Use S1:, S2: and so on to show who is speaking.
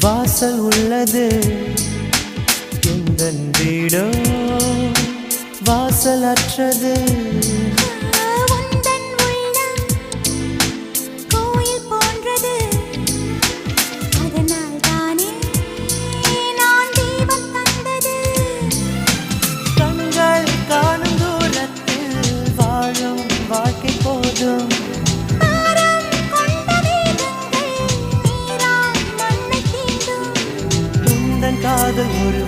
S1: வாசல் உள்ளது. எந்த வீடோ வாசல் அற்றது doğru